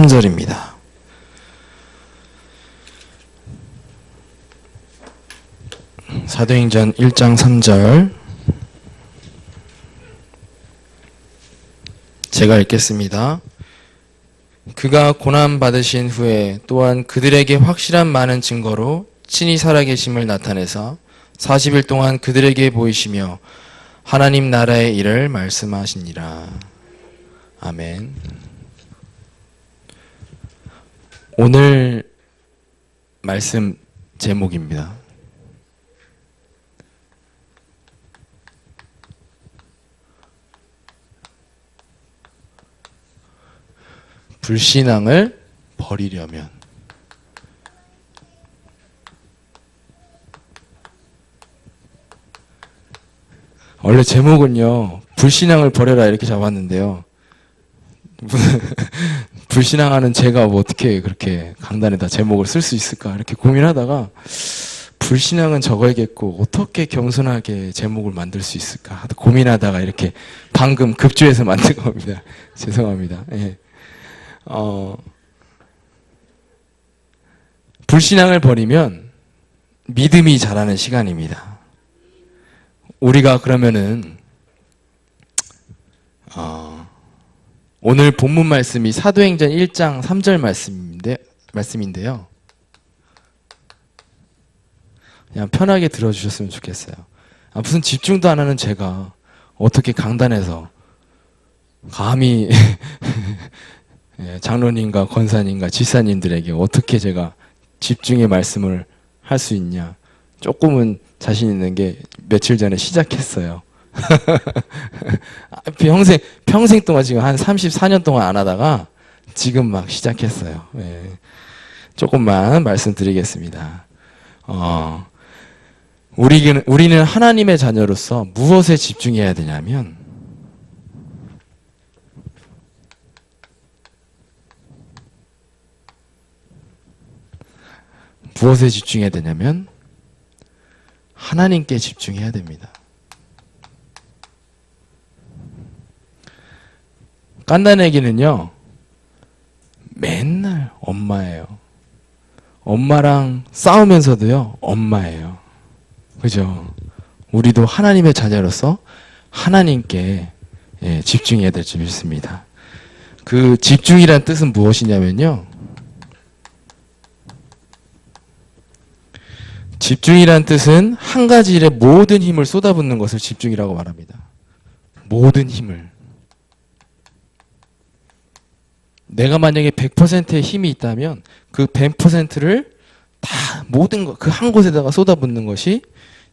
3절입니다. 사도행전 1장 3절 제가 읽겠습니다. 그가 고난 받으신 후에 또한 그들에게 확실한 많은 증거로 친히 살아계심을 나타내서 40일 동안 그들에게 보이시며 하나님 나라의 일을 말씀하시니라. 아멘. 오늘 말씀 제목입니다. 불신앙을 버리려면 원래 제목은요 불신앙을 버려라 이렇게 잡았는데요 불신앙하는 제가 뭐 어떻게 그렇게 강단에다 제목을 쓸 수 있을까 이렇게 고민하다가 불신앙은 적어야겠고 어떻게 겸손하게 제목을 만들 수 있을까 하다 고민하다가 이렇게 방금 급조해서 만든 겁니다 죄송합니다 예. 어, 불신앙을 버리면 믿음이 자라는 시간입니다. 우리가 그러면은 어, 오늘 본문 말씀이 사도행전 1장 3절 말씀인데 말씀인데요. 그냥 편하게 들어주셨으면 좋겠어요. 아, 무슨 집중도 안 하는 제가 어떻게 강단에서 감히 예, 장로님과 권사님과 지사님들에게 어떻게 제가 집중의 말씀을 할 수 있냐. 조금은 자신 있는 게 며칠 전에 시작했어요. 아, 평생, 평생 동안 지금 한 34년 동안 안 하다가 지금 막 시작했어요. 예. 조금만 말씀드리겠습니다. 어, 우리는, 우리는 하나님의 자녀로서 무엇에 집중해야 되냐면, 무엇에 집중해야 되냐면 하나님께 집중해야 됩니다. 깐단에게는요 맨날 엄마예요. 엄마랑 싸우면서도요 엄마예요. 그죠? 우리도 하나님의 자녀로서 하나님께 예, 집중해야 될 줄 믿습니다. 그 집중이란 뜻은 무엇이냐면요. 집중이란 뜻은 한 가지 일에 모든 힘을 쏟아붓는 것을 집중이라고 말합니다. 모든 힘을. 내가 만약에 100%의 힘이 있다면 그 100%를 다 모든 것, 그 한 곳에다가 쏟아붓는 것이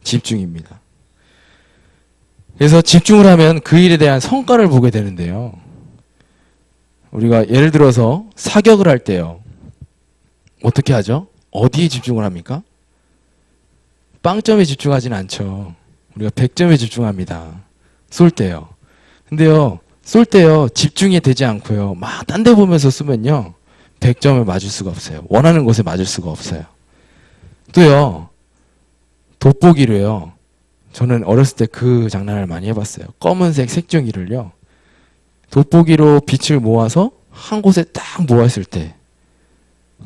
집중입니다. 그래서 집중을 하면 그 일에 대한 성과를 보게 되는데요. 우리가 예를 들어서 사격을 할 때요. 어떻게 하죠? 어디에 집중을 합니까? 빵점에 집중하진 않죠. 우리가 100점에 집중합니다. 쏠 때요. 근데요, 쏠 때요, 집중이 되지 않고요, 막 딴 데 보면서 쏘면요, 100점을 맞을 수가 없어요. 원하는 곳에 맞을 수가 없어요. 또요, 돋보기로요, 저는 어렸을 때 그 장난을 많이 해봤어요. 검은색 색종이를요, 돋보기로 빛을 모아서 한 곳에 딱 모았을 때,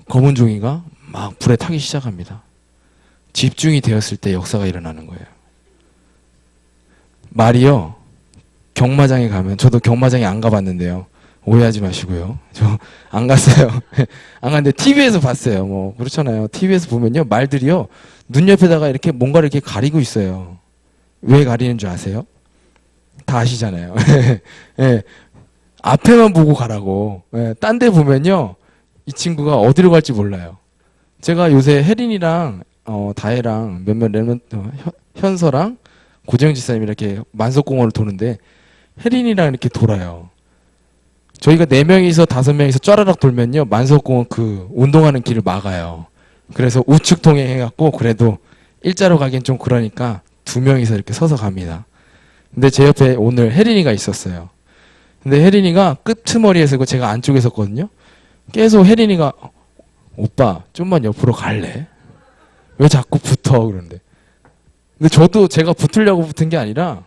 검은 종이가 막 불에 타기 시작합니다. 집중이 되었을 때 역사가 일어나는 거예요. 말이요. 경마장에 가면 저도 경마장에 안 가봤는데요. 오해하지 마시고요. 저 안 갔어요. 안 갔는데 TV에서 봤어요. 뭐 그렇잖아요. TV에서 보면요 말들이요 눈 옆에다가 이렇게 뭔가를 이렇게 가리고 있어요. 왜 가리는 줄 아세요? 다 아시잖아요. 예. 앞에만 보고 가라고. 예. 딴데 보면요 이 친구가 어디로 갈지 몰라요. 제가 요새 혜린이랑 어, 다혜랑 몇몇 랩런트 어, 현- 현서랑 고재영 지사님 이렇게 만석공원을 도는데 혜린이랑 이렇게 돌아요. 저희가 네 명이서 다섯 명이서 쫘라락 돌면요 만석공원 그 운동하는 길을 막아요. 그래서 우측 통행해갖고 그래도 일자로 가긴 좀 그러니까 두 명이서 이렇게 서서 갑니다. 근데 제 옆에 오늘 혜린이가 있었어요. 근데 혜린이가 끄트머리에 서 제가 안쪽에 섰거든요. 계속 혜린이가 오빠 좀만 옆으로 갈래? 왜 자꾸 붙어 그러는데 근데 저도 제가 붙으려고 붙은 게 아니라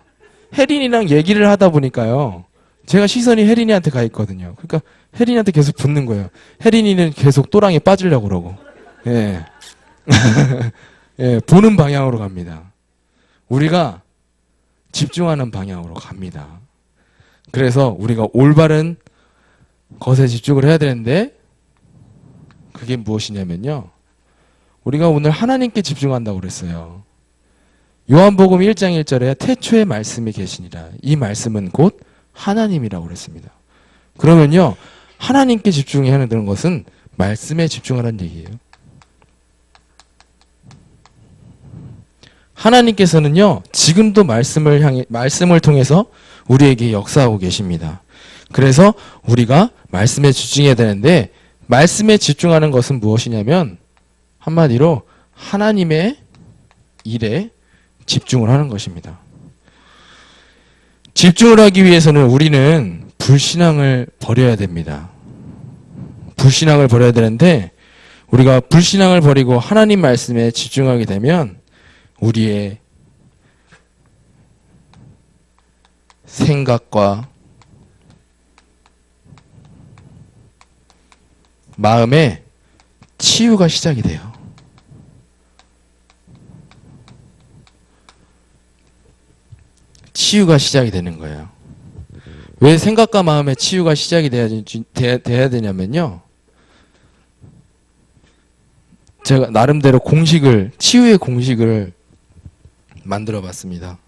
혜린이랑 얘기를 하다 보니까요 제가 시선이 혜린이한테 가 있거든요. 그러니까 혜린이한테 계속 붙는 거예요. 혜린이는 계속 또랑에 빠지려고 그러고. 예. 예, 보는 방향으로 갑니다. 우리가 집중하는 방향으로 갑니다. 그래서 우리가 올바른 것에 집중을 해야 되는데 그게 무엇이냐면요. 우리가 오늘 하나님께 집중한다고 그랬어요. 요한복음 1장 1절에 태초에 말씀이 계시니라. 이 말씀은 곧 하나님이라고 그랬습니다. 그러면요. 하나님께 집중해야 하는 것은 말씀에 집중하라는 얘기예요. 하나님께서는요, 지금도 말씀을 향해, 말씀을 통해서 우리에게 역사하고 계십니다. 그래서 우리가 말씀에 집중해야 되는데, 말씀에 집중하는 것은 무엇이냐면, 한마디로 하나님의 일에 집중을 하는 것입니다. 집중을 하기 위해서는 우리는 불신앙을 버려야 됩니다. 불신앙을 버려야 되는데, 우리가 불신앙을 버리고 하나님 말씀에 집중하게 되면, 우리의 생각과 마음에 치유가 시작이 돼요. 치유가 시작이 되는 거예요. 왜 생각과 마음의 치유가 시작이 돼야, 돼야, 돼야 되냐면요. 제가 나름대로 공식을, 치유의 공식을 만들어 봤습니다.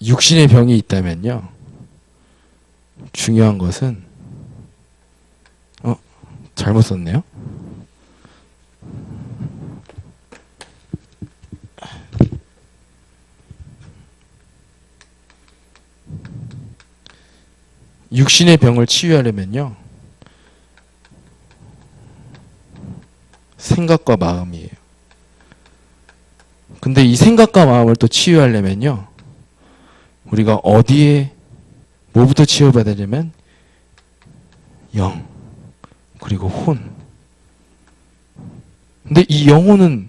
육신의 병이 있다면요. 중요한 것은 어 잘못 썼네요. 육신의 병을 치유하려면요. 생각과 마음이에요. 근데 이 생각과 마음을 또 치유하려면요. 우리가 어디에 뭐부터 치유받아야 되냐면 영 그리고 혼. 근데 이 영혼은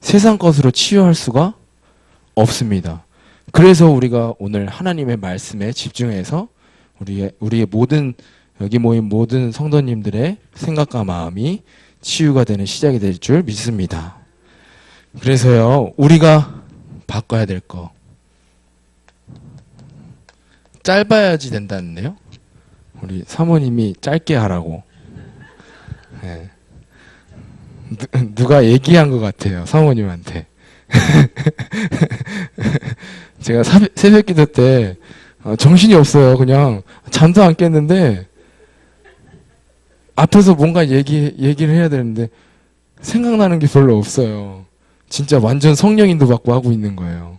세상 것으로 치유할 수가 없습니다. 그래서 우리가 오늘 하나님의 말씀에 집중해서 우리의 우리의 모든 여기 모인 모든 성도님들의 생각과 마음이 치유가 되는 시작이 될 줄 믿습니다. 그래서요, 우리가 바꿔야 될 거. 짧아야지 된다는데요? 우리 사모님이 짧게 하라고. 네. 누, 누가 얘기한 것 같아요, 사모님한테. 제가 사, 새벽 기도 때 어, 정신이 없어요. 그냥 잠도 안 깼는데 앞에서 뭔가 얘기, 얘기를 해야 되는데 생각나는 게 별로 없어요. 진짜 완전 성령인도 받고 하고 있는 거예요.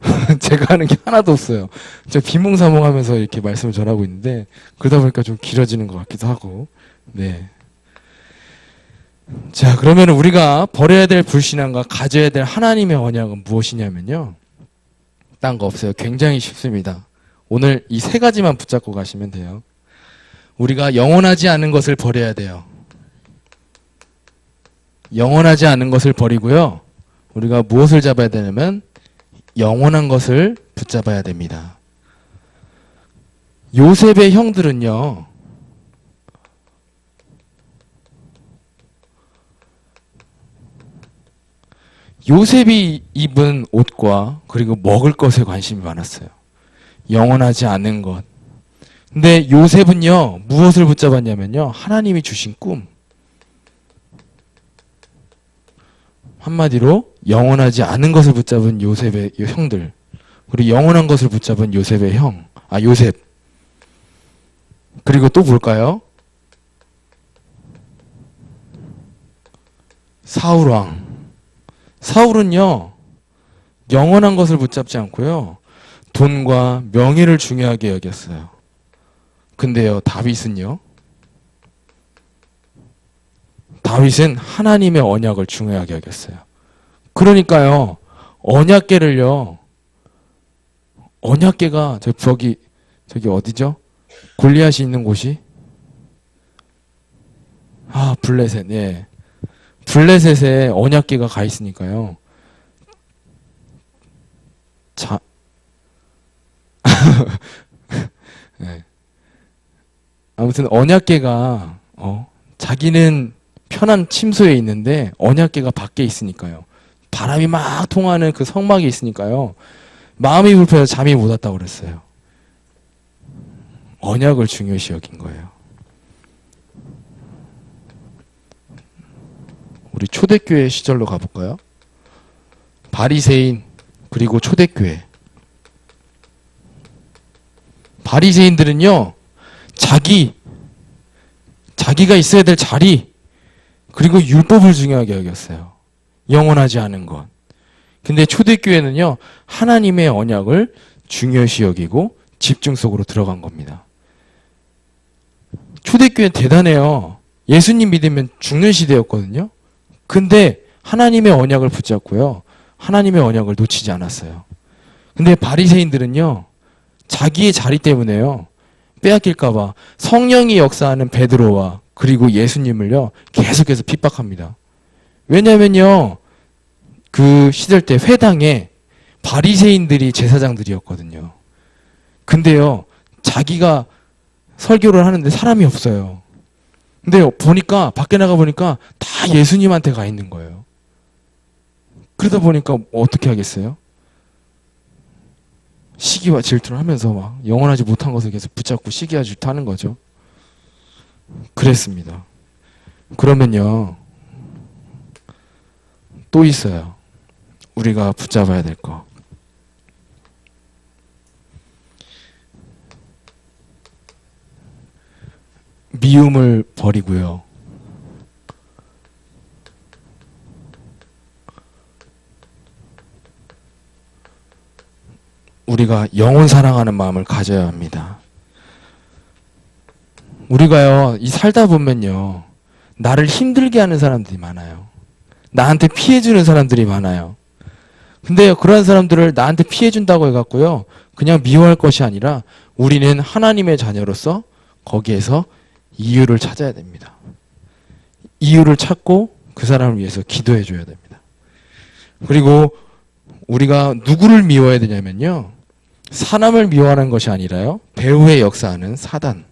제가 하는 게 하나도 없어요. 제가 비몽사몽 하면서 이렇게 말씀을 전하고 있는데 그러다 보니까 좀 길어지는 것 같기도 하고. 네. 자, 그러면 우리가 버려야 될 불신앙과 가져야 될 하나님의 언약은 무엇이냐면요. 딴 거 없어요. 굉장히 쉽습니다. 오늘 이 세 가지만 붙잡고 가시면 돼요. 우리가 영원하지 않은 것을 버려야 돼요. 영원하지 않은 것을 버리고요. 우리가 무엇을 잡아야 되냐면 영원한 것을 붙잡아야 됩니다. 요셉의 형들은요. 요셉이 입은 옷과 그리고 먹을 것에 관심이 많았어요. 영원하지 않은 것. 근데 요셉은요, 무엇을 붙잡았냐면요, 하나님이 주신 꿈. 한마디로 영원하지 않은 것을 붙잡은 요셉의 형들. 그리고 영원한 것을 붙잡은 요셉의 형. 아, 요셉. 그리고 또 볼까요? 사울왕. 사울은요, 영원한 것을 붙잡지 않고요, 돈과 명예를 중요하게 여겼어요. 근데요, 다윗은요? 다윗은 하나님의 언약을 중요하게 여겼어요. 그러니까요, 언약계를요, 언약계가 저 저기 저기 어디죠? 골리앗이 있는 곳이 아 블레셋 예 블레셋에 언약계가 가 있으니까요. 자, 네. 아무튼 언약계가 어, 자기는 편한 침소에 있는데 언약계가 밖에 있으니까요. 바람이 막 통하는 그 성막이 있으니까요. 마음이 불편해서 잠이 못 왔다고 그랬어요. 언약을 중요시 여긴 거예요. 우리 초대교회 시절로 가볼까요? 바리새인 그리고 초대교회. 바리새인들은요 자기 자기가 있어야 될 자리 그리고 율법을 중요하게 여겼어요. 영원하지 않은 것. 근데 초대교회는요 하나님의 언약을 중요시 여기고 집중 속으로 들어간 겁니다. 초대교회 대단해요. 예수님 믿으면 죽는 시대였거든요. 근데 하나님의 언약을 붙잡고요. 하나님의 언약을 놓치지 않았어요. 근데 바리새인들은요. 자기의 자리 때문에요. 빼앗길까봐 성령이 역사하는 베드로와 그리고 예수님을요. 계속해서 핍박합니다. 왜냐면요. 그 시절 때 회당에 바리새인들이 제사장들이었거든요. 근데요. 자기가 설교를 하는데 사람이 없어요. 근데 보니까 밖에 나가 보니까 다 예수님한테 가 있는 거예요. 그러다 보니까 어떻게 하겠어요? 시기와 질투를 하면서 막 영원하지 못한 것을 계속 붙잡고 시기와 질투하는 거죠. 그랬습니다. 그러면요. 또 있어요. 우리가 붙잡아야 될 거. 미움을 버리고요. 우리가 영혼 사랑하는 마음을 가져야 합니다. 우리가요, 이 살다 보면요, 나를 힘들게 하는 사람들이 많아요. 나한테 피해주는 사람들이 많아요. 근데 그런 사람들을 나한테 피해준다고 해갖고요, 그냥 미워할 것이 아니라 우리는 하나님의 자녀로서 거기에서 이유를 찾아야 됩니다. 이유를 찾고 그 사람을 위해서 기도해 줘야 됩니다. 그리고 우리가 누구를 미워해야 되냐면요. 사람을 미워하는 것이 아니라요. 배후에 역사하는 사단.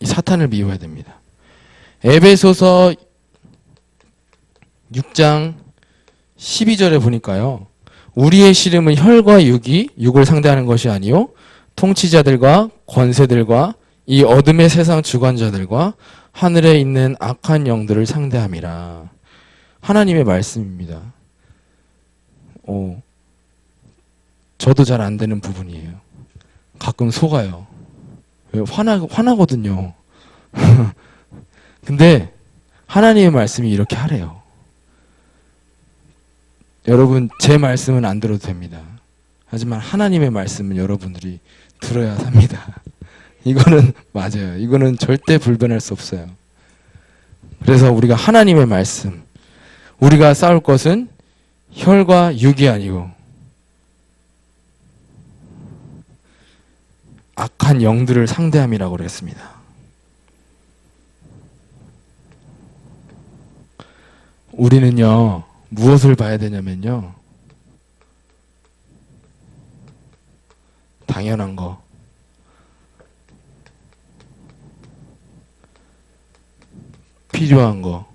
이 사탄을 미워해야 됩니다. 에베소서 6장 12절에 보니까요. 우리의 씨름은 혈과 육이 육을 상대하는 것이 아니요 통치자들과 권세들과 이 어둠의 세상 주관자들과 하늘에 있는 악한 영들을 상대함이라. 하나님의 말씀입니다. 어, 저도 잘 안 되는 부분이에요. 가끔 속아요. 왜? 화나, 화나거든요. 근데 하나님의 말씀이 이렇게 하래요. 여러분, 제 말씀은 안 들어도 됩니다. 하지만 하나님의 말씀은 여러분들이 들어야 삽니다. 이거는 맞아요. 이거는 절대 불변할 수 없어요. 그래서 우리가 하나님의 말씀, 우리가 싸울 것은 혈과 육이 아니고 악한 영들을 상대함이라고 그랬습니다. 우리는요, 무엇을 봐야 되냐면요, 당연한 거. 필요한 거.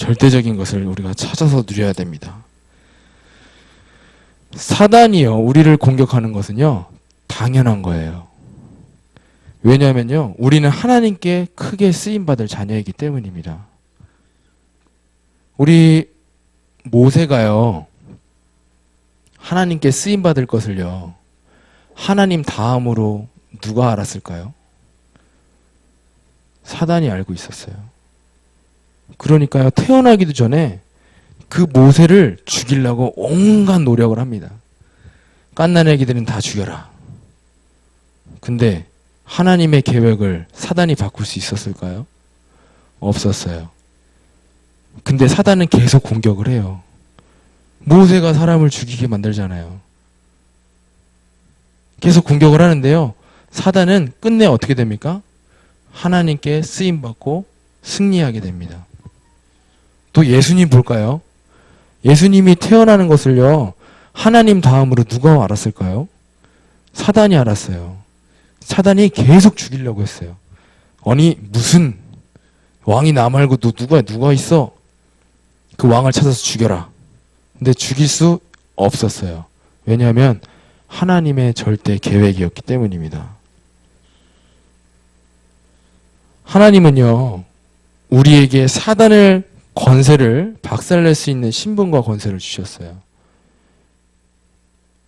절대적인 것을 우리가 찾아서 누려야 됩니다. 사단이요, 우리를 공격하는 것은요, 당연한 거예요. 왜냐하면요, 우리는 하나님께 크게 쓰임받을 자녀이기 때문입니다. 우리 모세가요, 하나님께 쓰임받을 것을요, 하나님 다음으로 누가 알았을까요? 사단이 알고 있었어요. 그러니까요, 태어나기도 전에 그 모세를 죽이려고 온갖 노력을 합니다. 깐난 애기들은 다 죽여라. 근데 하나님의 계획을 사단이 바꿀 수 있었을까요? 없었어요. 근데 사단은 계속 공격을 해요. 모세가 사람을 죽이게 만들잖아요. 계속 공격을 하는데요. 사단은 끝내 어떻게 됩니까? 하나님께 쓰임 받고 승리하게 됩니다. 또 예수님 볼까요? 예수님이 태어나는 것을요, 하나님 다음으로 누가 알았을까요? 사단이 알았어요. 사단이 계속 죽이려고 했어요. 아니, 무슨 왕이 나 말고 너 누가, 누가 있어? 그 왕을 찾아서 죽여라. 근데 죽일 수 없었어요. 왜냐하면 하나님의 절대 계획이었기 때문입니다. 하나님은요, 우리에게 사단을 권세를 박살낼 수 있는 신분과 권세를 주셨어요.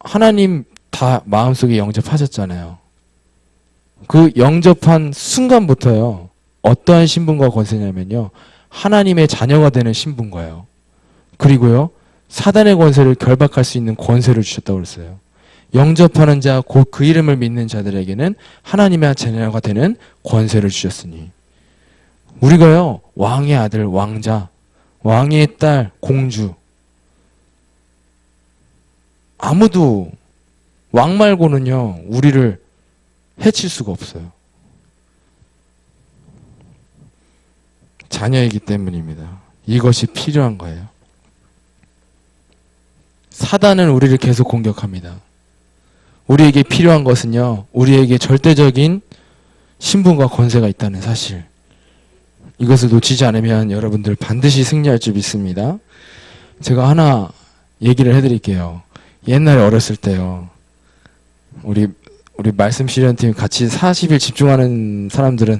하나님 다 마음속에 영접하셨잖아요. 그 영접한 순간부터요, 어떠한 신분과 권세냐면요, 하나님의 자녀가 되는 신분과요. 그리고요, 사단의 권세를 결박할 수 있는 권세를 주셨다고 그랬어요. 영접하는 자, 곧 그 이름을 믿는 자들에게는 하나님의 자녀가 되는 권세를 주셨으니. 우리가요, 왕의 아들, 왕자, 왕의 딸, 공주. 아무도 왕 말고는요, 우리를 해칠 수가 없어요. 자녀이기 때문입니다. 이것이 필요한 거예요. 사단은 우리를 계속 공격합니다. 우리에게 필요한 것은요, 우리에게 절대적인 신분과 권세가 있다는 사실. 이것을 놓치지 않으면 여러분들 반드시 승리할 줄 믿습니다. 제가 하나 얘기를 해드릴게요. 옛날에 어렸을 때요, 우리, 우리 말씀 실현팀 같이 40일 집중하는 사람들은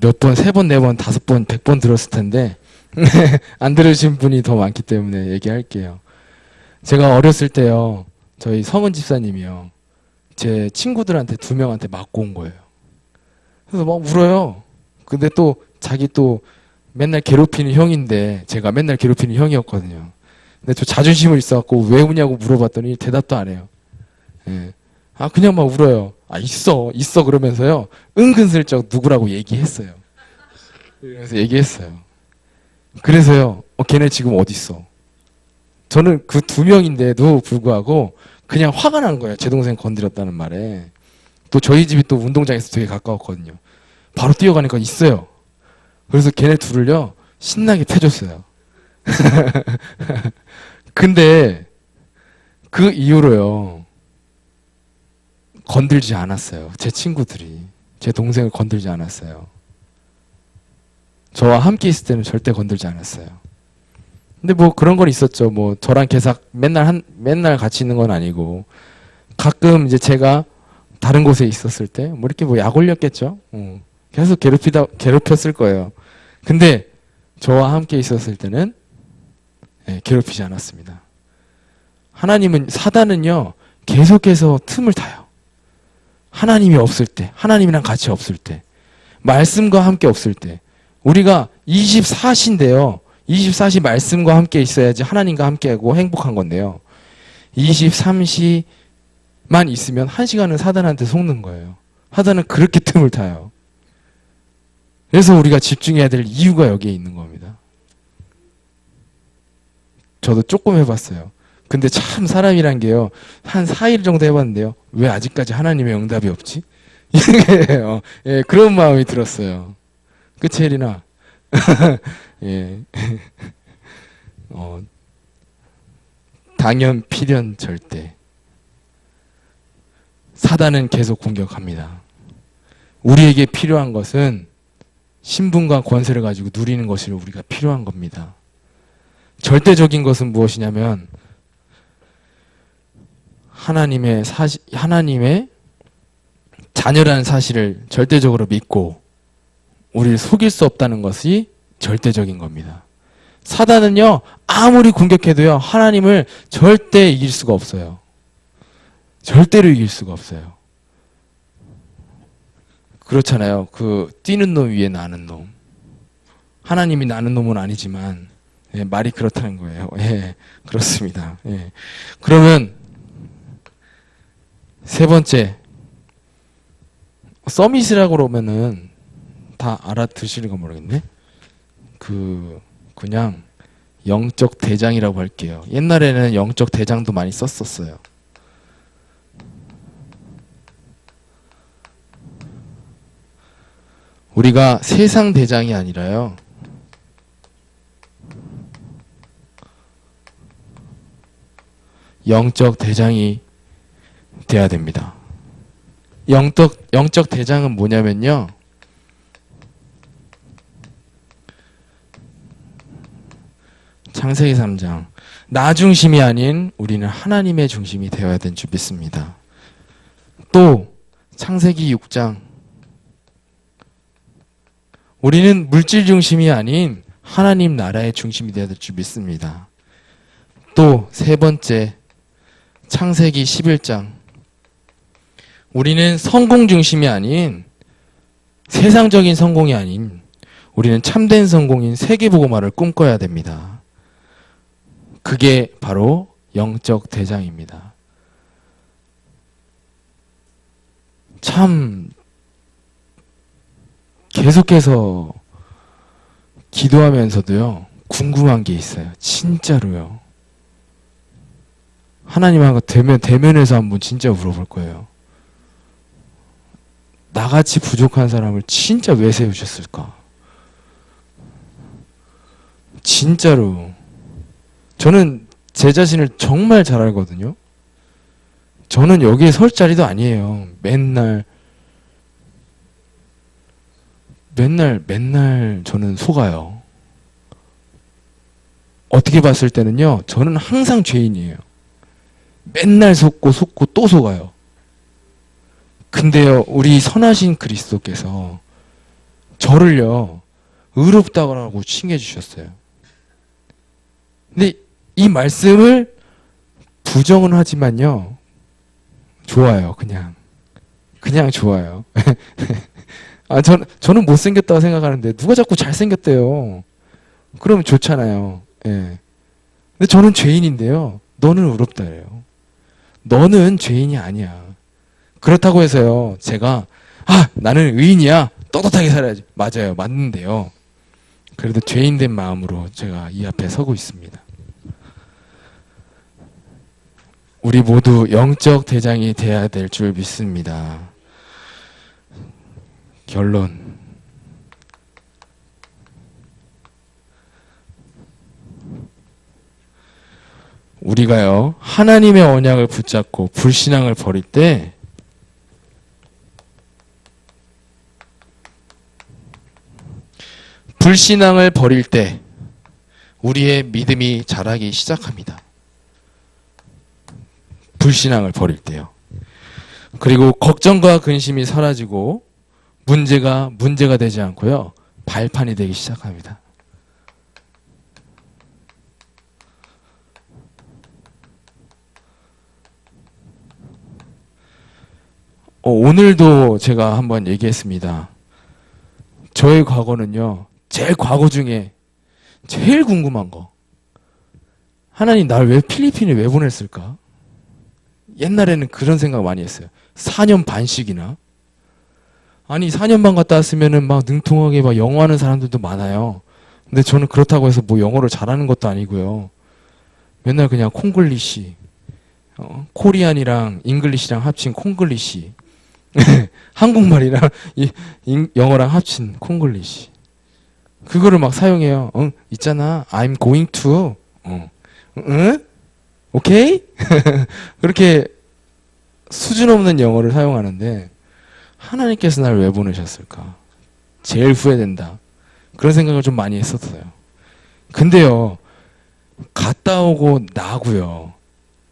몇 번, 세 번, 네 번, 다섯 번, 백 번 들었을 텐데, 안 들으신 분이 더 많기 때문에 얘기할게요. 제가 어렸을 때요, 저희 성은 집사님이요, 제 친구들한테 두 명한테 맞고 온 거예요. 그래서 막 울어요. 근데 또 자기 또 맨날 괴롭히는 형인데 제가 맨날 괴롭히는 형이었거든요. 근데 저 자존심을 있어갖고 왜 우냐고 물어봤더니 대답도 안 해요. 예. 아 그냥 막 울어요. 아 있어 있어 그러면서요 은근슬쩍 누구라고 얘기했어요. 그래서 얘기했어요. 그래서요 어, 걔네 지금 어디 있어? 저는 그 두 명인데도 불구하고 그냥 화가 난 거예요. 제 동생 건드렸다는 말에. 또 저희 집이 또 운동장에서 되게 가까웠거든요. 바로 뛰어가니까 있어요. 그래서 걔네 둘을요, 신나게 패줬어요. 근데 그 이후로요, 건들지 않았어요. 제 친구들이. 제 동생을 건들지 않았어요. 저와 함께 있을 때는 절대 건들지 않았어요. 근데 뭐 그런 건 있었죠. 뭐 저랑 계속 맨날 한 맨날 같이 있는 건 아니고 가끔 이제 제가 다른 곳에 있었을 때 뭐 이렇게 뭐 약 올렸겠죠. 어. 계속 괴롭히다 괴롭혔을 거예요. 근데 저와 함께 있었을 때는 예, 괴롭히지 않았습니다. 하나님은 사단은요 계속해서 틈을 타요. 하나님이 없을 때, 하나님이랑 같이 없을 때, 말씀과 함께 없을 때, 우리가 24시인데요. 24시 말씀과 함께 있어야지 하나님과 함께하고 행복한 건데요. 23시만 있으면 한 시간은 사단한테 속는 거예요. 사단은 그렇게 틈을 타요. 그래서 우리가 집중해야 될 이유가 여기에 있는 겁니다. 저도 조금 해봤어요. 근데 참 사람이란 게요. 한 4일 정도 해봤는데요. 왜 아직까지 하나님의 응답이 없지? 이게요. 예, 그런 마음이 들었어요. 그치, 혜리나? 예. 어, 당연, 필연, 절대. 사단은 계속 공격합니다. 우리에게 필요한 것은 신분과 권세를 가지고 누리는 것이 우리가 필요한 겁니다. 절대적인 것은 무엇이냐면 하나님의 사시, 하나님의 자녀라는 사실을 절대적으로 믿고 우리를 속일 수 없다는 것이 절대적인 겁니다. 사단은요, 아무리 공격해도요, 하나님을 절대 이길 수가 없어요. 절대로 이길 수가 없어요. 그렇잖아요. 그, 뛰는 놈 위에 나는 놈. 하나님이 나는 놈은 아니지만, 예, 말이 그렇다는 거예요. 예, 그렇습니다. 예. 그러면, 세 번째, 서밋이라고 그러면은, 다 알아들으시는가 모르겠네? 그 그냥 영적 대장이라고 할게요. 옛날에는 영적 대장도 많이 썼었어요. 우리가 세상 대장이 아니라요. 영적 대장이 돼야 됩니다. 영적 영적 대장은 뭐냐면요. 창세기 3장 나 중심이 아닌 우리는 하나님의 중심이 되어야 된줄 믿습니다. 또 창세기 6장 우리는 물질 중심이 아닌 하나님 나라의 중심이 되어야 될 줄 믿습니다. 또 세 번째 창세기 11장 우리는 성공 중심이 아닌 세상적인 성공이 아닌 우리는 참된 성공인 세계보고마를 꿈꿔야 됩니다. 그게 바로 영적 대장입니다. 참 계속해서 기도하면서도요 궁금한 게 있어요. 진짜로요. 하나님하고 대면 대면에서 한번 진짜 물어볼 거예요. 나같이 부족한 사람을 진짜 왜 세우셨을까? 진짜로 저는 제 자신을 정말 잘 알거든요. 저는 여기에 설 자리도 아니에요. 맨날 맨날 맨날 저는 속아요. 어떻게 봤을 때는요. 저는 항상 죄인이에요. 맨날 속고 속고 또 속아요. 근데요, 우리 선하신 그리스도께서 저를요, 의롭다고 칭해 주셨어요. 근데 이 말씀을 부정은 하지만요, 좋아요, 그냥. 그냥 좋아요. 아, 저는, 저는 못생겼다고 생각하는데, 누가 자꾸 잘생겼대요. 그러면 좋잖아요. 예. 근데 저는 죄인인데요, 너는 의롭다 래요. 너는 죄인이 아니야. 그렇다고 해서요, 제가, 아, 나는 의인이야. 떳떳하게 살아야지. 맞아요. 맞는데요. 그래도 죄인된 마음으로 제가 이 앞에 서고 있습니다. 우리 모두 영적 대장이 돼야 될 줄 믿습니다. 결론. 우리가요, 하나님의 언약을 붙잡고 불신앙을 버릴 때, 불신앙을 버릴 때, 우리의 믿음이 자라기 시작합니다. 불신앙을 버릴 때요. 그리고 걱정과 근심이 사라지고, 문제가 문제가 되지 않고요. 발판이 되기 시작합니다. 어, 오늘도 제가 한번 얘기했습니다. 저의 과거는요, 제 과거 중에 제일 궁금한 거. 하나님 날 왜 필리핀에 왜 보냈을까? 옛날에는 그런 생각 많이 했어요. 4년 반씩이나. 아니, 4년 반 갔다 왔으면은 막 능통하게 막 영어 하는 사람들도 많아요. 근데 저는 그렇다고 해서 뭐 영어를 잘하는 것도 아니고요. 맨날 그냥 콩글리시, 어, 코리안이랑 잉글리시랑 합친 콩글리시. 한국말이랑 이, 잉- 영어랑 합친 콩글리시. 그거를 막 사용해요. 응, 있잖아. I'm going to. 어. 응? 오케이? 그렇게 수준 없는 영어를 사용하는데 하나님께서 날왜 보내셨을까? 제일 후회된다. 그런 생각을 좀 많이 했었어요. 근데요, 갔다 오고 나고요.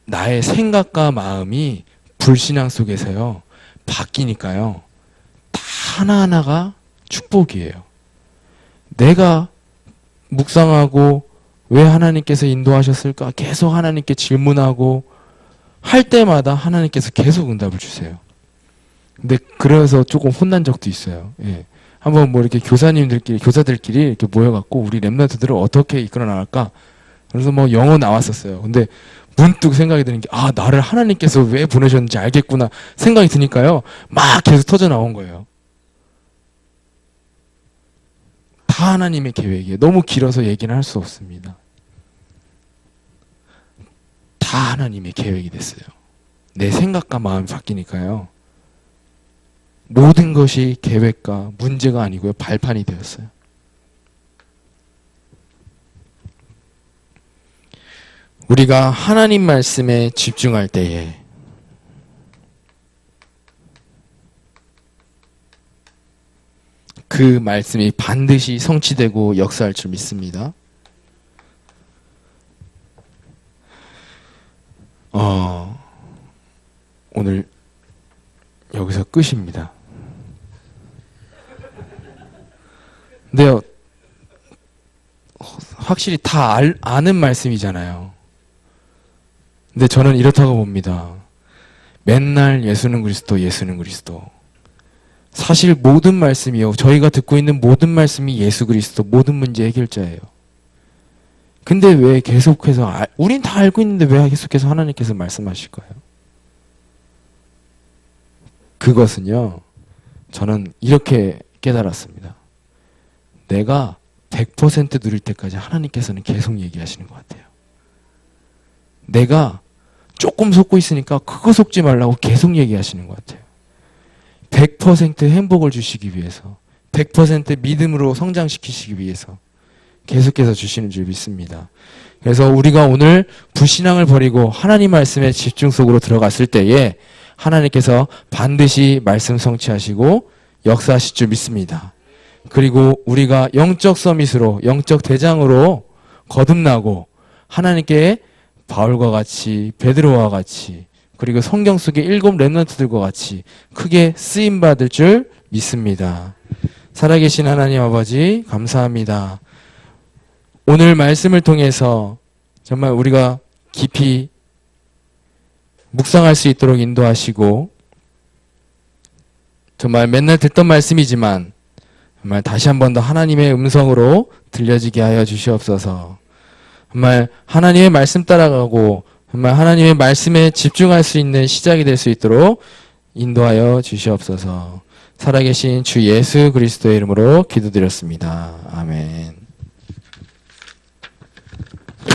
나의 생각과 마음이 불신앙 속에서요, 바뀌니까요. 다 하나하나가 축복이에요. 내가 묵상하고 왜 하나님께서 인도하셨을까? 계속 하나님께 질문하고 할 때마다 하나님께서 계속 응답을 주세요. 근데 그래서 조금 혼난 적도 있어요. 예. 한번 뭐 이렇게 교사님들끼리 교사들끼리 이렇게 모여갖고 우리 랩런트들을 어떻게 이끌어 나갈까? 그래서 뭐 영어 나왔었어요. 근데 문득 생각이 드는 게 아 나를 하나님께서 왜 보내셨는지 알겠구나 생각이 드니까요 막 계속 터져 나온 거예요. 다 하나님의 계획이에요. 너무 길어서 얘기는 할 수 없습니다. 다 하나님의 계획이 됐어요. 내 생각과 마음이 바뀌니까요. 모든 것이 계획과 문제가 아니고요. 발판이 되었어요. 우리가 하나님 말씀에 집중할 때에 그 말씀이 반드시 성취되고 역사할 줄 믿습니다. 어, 오늘 여기서 끝입니다. 근데요, 확실히 다 알, 아는 말씀이잖아요. 근데 저는 이렇다고 봅니다. 맨날 예수는 그리스도, 예수는 그리스도. 사실 모든 말씀이요. 저희가 듣고 있는 모든 말씀이 예수 그리스도 모든 문제 해결자예요. 근데 왜 계속해서 알- 우린 다 알고 있는데 왜 계속해서 하나님께서 말씀하실까요? 그것은요. 저는 이렇게 깨달았습니다. 내가 100% 누릴 때까지 하나님께서는 계속 얘기하시는 것 같아요. 내가 조금 속고 있으니까 그거 속지 말라고 계속 얘기하시는 것 같아요. 100% 행복을 주시기 위해서, 100% 믿음으로 성장시키시기 위해서 계속해서 주시는 줄 믿습니다. 그래서 우리가 오늘 불신앙을 버리고 하나님 말씀에 집중 속으로 들어갔을 때에 하나님께서 반드시 말씀 성취하시고 역사하실 줄 믿습니다. 그리고 우리가 영적 서밋으로 영적 대장으로 거듭나고 하나님께 바울과 같이 베드로와 같이 그리고 성경 속의 일곱 렘넌트들과 같이 크게 쓰임 받을 줄 믿습니다. 살아계신 하나님 아버지 감사합니다. 오늘 말씀을 통해서 정말 우리가 깊이 묵상할 수 있도록 인도하시고 정말 맨날 듣던 말씀이지만 정말 다시 한 번 더 하나님의 음성으로 들려지게 하여 주시옵소서. 정말 하나님의 말씀 따라가고 정말 하나님의 말씀에 집중할 수 있는 시작이 될 수 있도록 인도하여 주시옵소서. 살아계신 주 예수 그리스도의 이름으로 기도드렸습니다. 아멘.